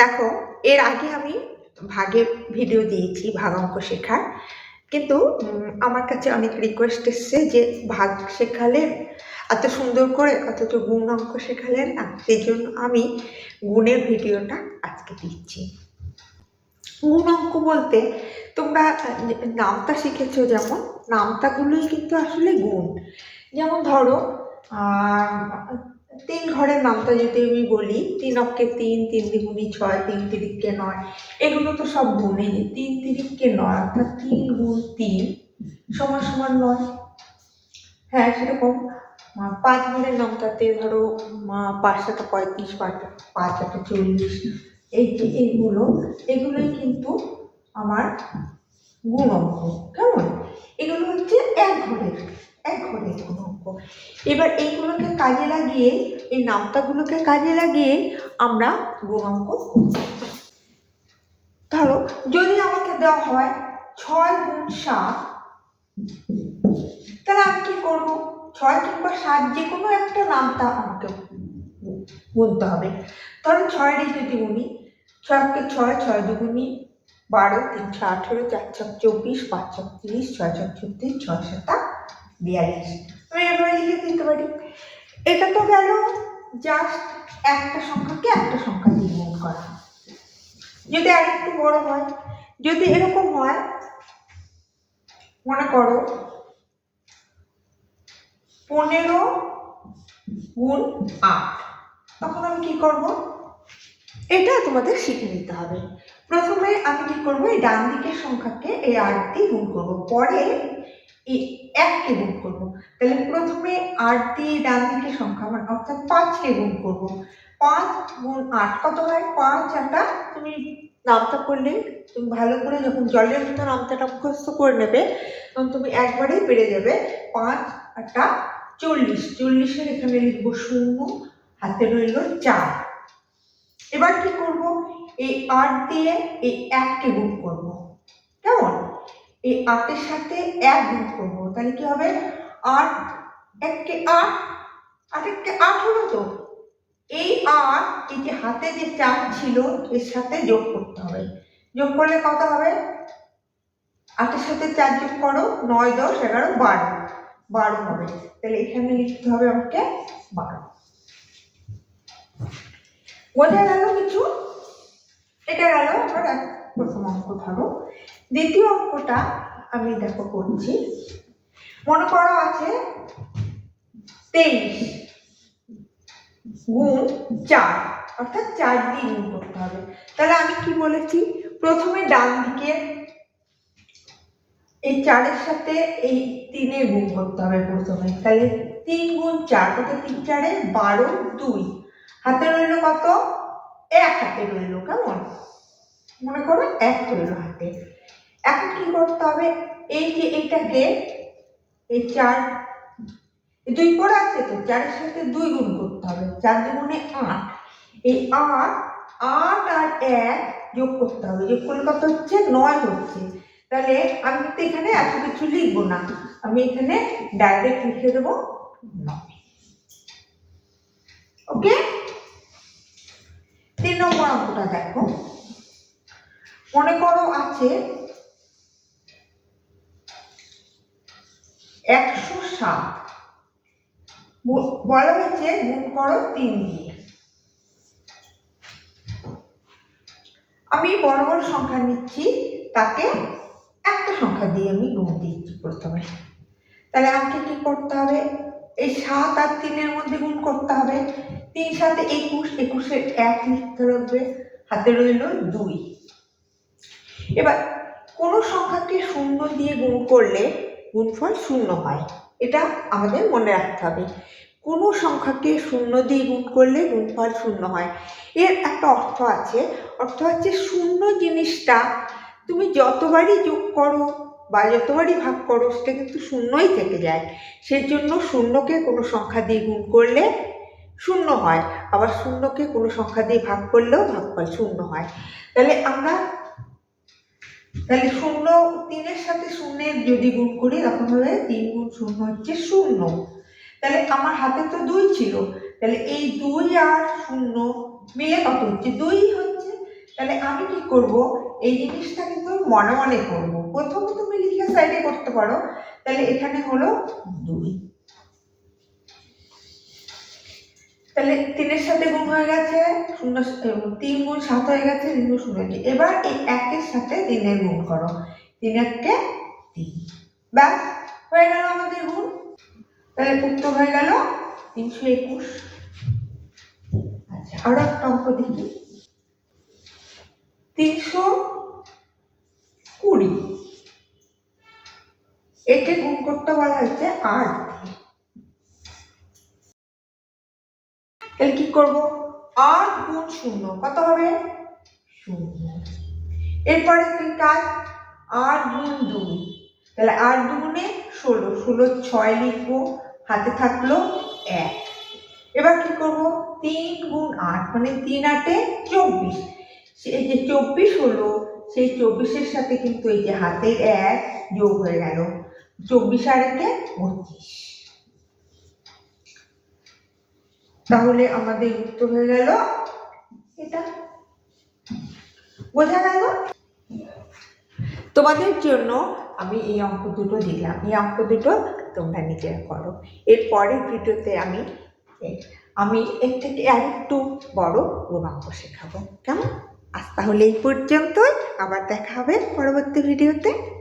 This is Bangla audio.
দেখো, এর আগে আমি ভাগের ভিডিও দিয়েছি ভাগ অঙ্ক শেখার। কিন্তু আমার কাছে অনেক রিকোয়েস্ট এসছে যে ভাগ শেখালেন, এত সুন্দর করে, অথচ গুণ অঙ্ক শেখালেন না। সেই জন্য আমি গুণের ভিডিওটা আজকে দিচ্ছি। গুণ অঙ্ক বলতে তোমরা নামতা শিখেছো যেমন নামতাগুলোই কিন্তু আসলে গুণ। যেমন ধরো তিন ঘরের নামটা যদি আমি বলি, তিন অক্ষে তিন তিন দ্বিগুণী ছয়, তিন তিরিককে নয়, এগুলো তো সব গুণে তিন তিরিককে নয় অর্থাৎ তিন গুণ তিন সমান সমান নয়। হ্যাঁ সেরকম। পাঁচ ঘরের নামটাতে ধরো পাঁচ সাথে পঁয়ত্রিশ, পাঁচ পাঁচ একটা চল্লিশ, এই যে এইগুলো এগুলোই কিন্তু আমার গুণ অঙ্ক। কেমন? এগুলো হচ্ছে এক ঘরের। এক গুণ অঙ্ক এবার এইগুলোকে কাজে লাগিয়ে, এই নামতাগুলোকে কাজে লাগিয়ে আমরা গুণ অঙ্ক ধরো, যদি আমাকে দেওয়া হয় ছয় গুণ সাত, তাহলে আমি কি করব? ছয় কিংবা সাত যে কোনো একটা নামতা আমাকে গুনতে হবে। ধরো ছয়েরই যদি গুনি, ছয়কে ছয় ছয় দুগুনি বারো, তিন ছ আঠেরো, চার, ছয়, চব্বিশ, পাঁচ ছক তিরিশ, ছয় ছয় ছত্রিশ ছয়, সাতা বিয়াল্লিশ। আমি এভাবে লিখে দিতে পারি। এটা তো গেল জাস্ট একটা সংখ্যাকে একটা সংখ্যা দিয়ে গুণ করা। যদি আরেকটু বড় হয়, যদি এরকম হয়, মনে করো পনেরো গুণ আট, তখন আমি কি করব? এটা তোমাদের শিখে নিতে হবে। প্রথমে আমি কি করব? এই ডান দিকের সংখ্যাকে এই আট দিয়ে গুণ করব। পরে এই এককে গুণ করব। তাহলে প্রথমে আট দিয়ে ডান দিকের সংখ্যা মানে অর্থাৎ পাঁচকে গুণ করব। পাঁচ গুণ আট কত হয়? পাঁচ আটা তুমি নামতা করলে, তুমি ভালো করে যখন জলের মতো নামতাটা মুখস্থ করে নেবে, তখন তুমি একবারেই পেরে যাবে। পাঁচ আটা চল্লিশ। চল্লিশের এখানে লিখব শূন্য, হাতে রইল চার। এবার কি করব? এই আট দিয়ে এই এককে গুণ করব। কেমন? এই আটের সাথে এক গুণ করব, তাহলে কি হবে? আট এককে আট আট এককে আট হলো তো? এই আট এই যে হাতে যে চার ছিল, এর সাথে যোগ করতে হবে। যোগ করলে কত হবে? আটের সাথে চার যোগ করো, নয়, দশ, এগারো, বারো। বারো হবে। তাহলে এখানে লিখতে হবে আমাকে বারো। বোঝা গেল কিছু? এটা গেল, আমার এক প্রথম অঙ্ক ধরো। দ্বিতীয় অঙ্কটা আমি দেখো করছি। মনে করো আছে তেইশ গুণ চার, অর্থাৎ চার দিয়ে গুণ করতে হবে। তাহলে আমি কি বলেছি? প্রথমে ডান দিকে এই চারের সাথে এই তিনের গুণ করতে হবে প্রথমে। তাহলে তিন গুণ চার, কত? তিন চারে বারো, দুই। হাতে রইল কত? এক হাতে রইল, কেমন? মনে করো এক রইল হাতে। এখন কি করতে হবে? এই যে এইটা এইটাকে এই চার দুই পরে আছে তো, চারের সাথে দুই গুণ করতে হবে, চার দুগুণে আট। এই আট আট আর এক যোগ করতে হবে, যোগ করলে কত হচ্ছে? নয় হচ্ছে। তাহলে আমি কিন্তু এখানে এত কিছু লিখব না, আমি এখানে ডাইরেক্ট লিখে দেবো ওকে তিন নম্বর অঙ্কটা দেখো। মনে করো আছে একশো সাত। বলা হয়েছে গুণ করো তিন দিয়ে। আমি বড় বড় সংখ্যা নিচ্ছি, তাকে একটা সংখ্যা দিয়ে আমি গুণ দিচ্ছি প্রথমে। তাহলে আমাকে কি করতে হবে? এই সাত আর তিনের মধ্যে গুণ করতে হবে। তিন সাথে একুশ, একুশের এক লিখতে হবে। হাতে রইল দুই। এবার কোনো সংখ্যাকে শূন্য দিয়ে গুণ করলে গুণফল শূন্য হয়। এটা আমাদের মনে রাখতে হবে। কোনো সংখ্যাকে শূন্য দিয়ে গুণ করলে গুণফল শূন্য হয়। এর একটা অর্থ আছে, অর্থ হচ্ছে শূন্য জিনিসটা তুমি যতবারই যোগ করো বা যতবারই ভাগ করো, সেটা কিন্তু শূন্যই থেকে যায়। সেই জন্য শূন্যকে কোনো সংখ্যা দিয়ে গুণ করলে শূন্য হয়। আবার শূন্যকে কোনো সংখ্যা দিয়ে ভাগ করলেও ভাগফল শূন্য হয়। তাহলে আমরা তাহলে শূন্য তিনের সাথে শূন্যের যদি গুণ করি, তখন হবে তিন গুণ শূন্য হচ্ছে শূন্য। তাহলে আমার হাতে তো দুই ছিল, তাহলে এই দুই আর শূন্য মিলে কত হচ্ছে? দুই হচ্ছে। তাহলে আমি কি করব? এই জিনিসটা কিন্তু মনে মনে করব। প্রথমে তুমি লিখে সাইডে করতে পারো। তাহলে এখানে হলো দুই। তাহলে তিনের সাথে গুণ হয়ে গেছে, শূন্য তিন গুণ সাত হয়ে গেছে, তিন গুণ শূন্য হয়েছে এবার এই একের সাথে তিনের গুণ করো। তিন এককে তিন। ব্যাস, হয়ে গেল আমাদের গুণ। তাহলে উত্তর হয়ে গেল তিনশো একুশ। আচ্ছা আরও একটা অঙ্ক দেখি। তিনশো কুড়ি। একে গুণ করতে বলা হচ্ছে আট দিয়ে। তাহলে কি করব? আট গুণ শূন্য। কত হবে? শূন্য। এরপরে কি কাজ? আট গুণ দুই। তাহলে আট দুগুণে ষোলো। ষোলো, ছয় লিখব। হাতে থাকল এক। এবার কি করব? তিন গুণ আট মানে তিন আটে চব্বিশ। সেই যে চব্বিশ হলো, সেই চব্বিশের সাথে কিন্তু এই যে হাতের এক যোগ হয়ে গেল। চব্বিশ আর একে পঁচিশ। তাহলে আমাদের উত্তর হয়ে গেল। এটা বোঝা গেল? তোমাদের জন্য আমি এই অঙ্ক দুটো দিলাম। এই অঙ্ক দুটো তোমরা নিজেরা করো। এর পরের ভিডিওতে আমি আমি এর থেকে আরেকটু বড় গুণাঙ্ক শেখাবো। কেমন? আজ তাহলে এই পর্যন্তই। আবার দেখা হবে পরবর্তী ভিডিওতে।